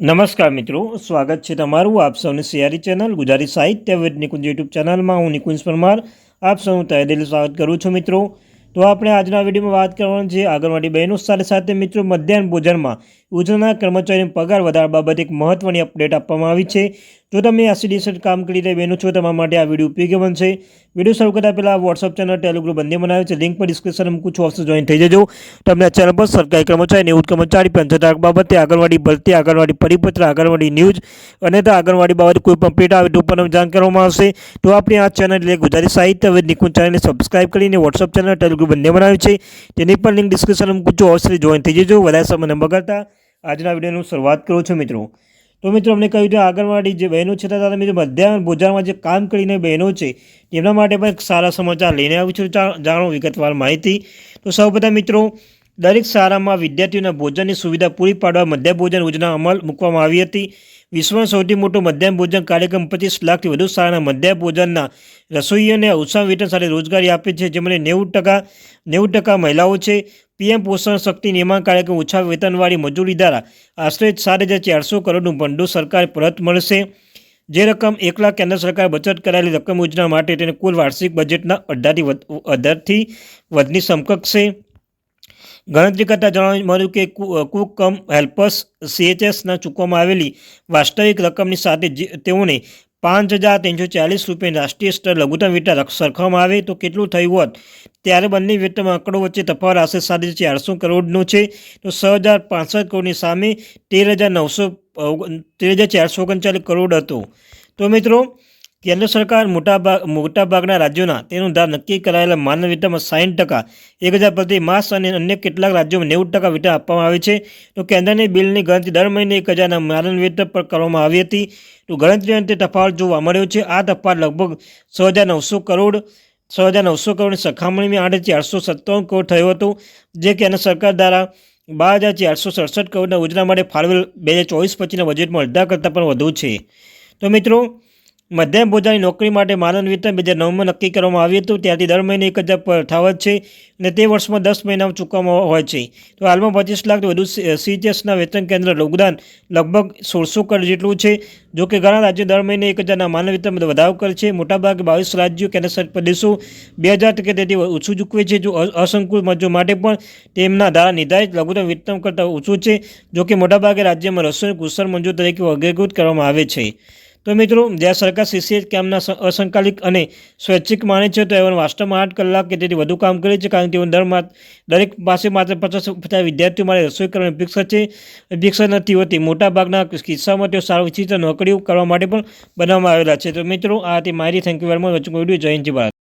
નમસ્કાર મિત્રો, સ્વાગત છે તમારું આપ સૌની સિયારી ચેનલ, ગુજરાતી સાહિત્ય વિદ નિકુંજ યુટ્યુબ ચેનલમાં. હું નિકુંજ પરમાર, આપ સૌનું તહે દિલ સ્વાગત કરું છું મિત્રો. તો આપણે આજના વિડીયોમાં વાત કરવાની છે, આંગણવાડી બહેનો સાથે સાથે મિત્રો, મધ્યાહન ભોજનમાં. યોજનાના કર્મચારીનો પગાર વધારવા બાબતે એક મહત્ત્વની અપડેટ આપવામાં આવી છે. જો તમે એસસીડીએસ કામ કરી રહ્યા બહેનો છો, તમારા માટે આ વીડિયો ઉપયોગી બનશે. વીડિયો શરૂ કરતા પહેલાં વોટ્સઅપ ચેનલ ટેલિગ્રુપ બંને બનાવે છે. લિંક પર ડિસ્ક્રિપ્શન મૂકું છું ઓફિસ જોઈન થઈ જજો. તમને આ ચેનલ પર સરકારી કર્મચારી નિવૃત્ત કર્મચારી પંચધારક બાબતે આંગણવાડી ભરતી, આંગણવાડી પરિપત્ર, આંગણવાડી ન્યૂઝ અને તો આંગણવાડી બાબતે કોઈ પણ પેટ આવે તો પણ જાણ કરવામાં આવશે. તો આપણે આ ચેનલ એટલે ગુજરાતી સાહિત્ય હવે નિકુંજ ચેનલને સબસ્ક્રાઇબ કરીને વોટ્સઅપ ચેનલ ટેલિગ્રુપ બંને બનાવ્યું છે. તેની પણ લિંક ડિસ્ક્રિપ્શન મૂકું છું અવશ્ય જોઈન થઈ જજો. વધારે સમય ન બગાડતા. આજના વિડીયોનું શરૂઆત કરું છું મિત્રો. તો મિત્રો, અમને કહ્યું કે આંગણવાડી જે બહેનો છે, તથા મિત્રો મધ્યાહન ભોજનમાં જે કામ કરીને બહેનો છે, તેમના માટે પણ સારા સમાચાર લઈને આવ્યું છું. જાણો વિગતવાર માહિતી. તો સૌપ્રથમ મિત્રો દરેક શાળામાં વિદ્યાર્થીઓના ભોજનની સુવિધા પૂરી પાડવા મધ્યાહન ભોજન યોજના અમલ મૂકવામાં આવી હતી. વિશ્વનો સૌથી મોટો મધ્યાહન ભોજન કાર્યક્રમ પચીસ લાખથી વધુ શાળાના મધ્યાહન ભોજનના રસોઈઓને ઉત્સાહ વેતન સાથે રોજગારી આપે છે જેમને નેવું ટકા નેવું ટકા મહિલાઓ છે. પીએમ પોષણ શક્તિ નિર્માણ કાર્યક્રમ ઓછા વેતનવાળી મજૂરી દ્વારા આશરે સાત હજાર ચારસો કરોડનું ભંડોળ સરકાર પરત મળશે. જે રકમ એક લાખ કેન્દ્ર સરકાર બચત કરાયેલી રકમ યોજના માટે તેને કુલ વાર્ષિક બજેટના અઢારથી અઢારથી વધની સમકક્ષ છે. ગણતરી કરતાં જણાવવા મળ્યું કે કુક કમ હેલ્પર્સ સીએચએસના ચૂકવવામાં આવેલી વાસ્તવિક રકમની સાથે તેઓને પાંચ હજાર ત્રણસો ચાલીસ રૂપિયા રાષ્ટ્રીય સ્તર લઘુત્તમ વેટા સરખવામાં આવે તો કેટલું થયું હોત? ત્યારે બંને વેતનમાં આંકડો વચ્ચે તફાવત આશરે સાત ચારસો કરોડનો છે. તો છ હજાર પાંસઠ કરોડની સામે તેર હજાર નવસો તેર હજાર ચારસો ઓગણચાલીસ કરોડ હતો. તો મિત્રો કેન્દ્ર સરકાર મોટાભાગ મોટાભાગના રાજ્યોના તેનું ધાર નક્કી કરાયેલા માનવ વેતનમાં સાઠ ટકા, એક હજાર પ્રતિ માસ અને અન્ય કેટલાક રાજ્યોમાં નેવું ટકા વેતન આપવામાં આવે છે. તો કેન્દ્રની બિલની ગણતરી દર મહિને એક હજારના માનવ વેતન પર કરવામાં આવી હતી. તો ગણતરી અંતે તફાવત જોવા મળ્યો છે. આ તફાવત લગભગ છ હજાર નવસો કરોડ, છ હજાર નવસો કરોડની સરખામણીમાં આઠ ચારસો સત્તાવન કરોડ થયો હતો, જે કેન્દ્ર સરકાર દ્વારા બાર હજાર ચારસો સડસઠ કરોડના યોજના માટે ફાળવેલ બે હજાર ચોવીસ પછીના બજેટમાં અડધા કરતાં પણ વધુ છે. તો મિત્રો મધ્યમ ભોજનની નોકરી માટે માનદ વેતન બે હજાર નવમાં નક્કી કરવામાં આવ્યું હતું. ત્યારથી દર મહિને એક હજાર પર યથાવત છે અને તે વર્ષમાં દસ મહિનામાં ચૂકવવામાં હોય છે. તો હાલમાં પચીસ લાખથી વધુ સીજીએસના વેતન કેન્દ્ર યોગદાન લગભગ સોળસો કરોડ જેટલું છે. જો કે ઘણા રાજ્યો દર મહિને એક હજારના માનવ વેતનમાં વધારો કરે છે. મોટાભાગે બાવીસ રાજ્યો કેન્દ્રશાસિત પ્રદેશો બે હજાર ટકા તેથી ઓછું ચૂકવે છે. જો અસંકુલ મજૂર માટે પણ તેમના ધારા નિર્ધારિત લઘુત્તમ વેતન કરતાં ઓછું છે. જો કે મોટાભાગે રાજ્યમાં રસોઈ કુશળ મંજૂર તરીકે વર્ગીકૃત કરવામાં આવે છે. તો મિત્રો, જ્યાં સરકાર સીસીએચ કામના અસંકાલિક અને સ્વૈચ્છિક માને છે, તો એવા વાસ્તવમાં આઠ કલાક કે તેથી વધુ કામ કરે છે, કારણ કે તેઓ દર દરેક પાસે માત્ર પચાસ પચાસ વિદ્યાર્થીઓ માટે રસોઈ કરવાની અપેક્ષા છે, અપેક્ષા નથી હોતી. મોટાભાગના કિસ્સામાં તેઓ સારું વિચિત્ર નોકરીઓ કરવા માટે પણ બનાવવામાં આવેલા છે. તો મિત્રો, આ તે મારી thank you very much video. જય હિન્દ ભારત.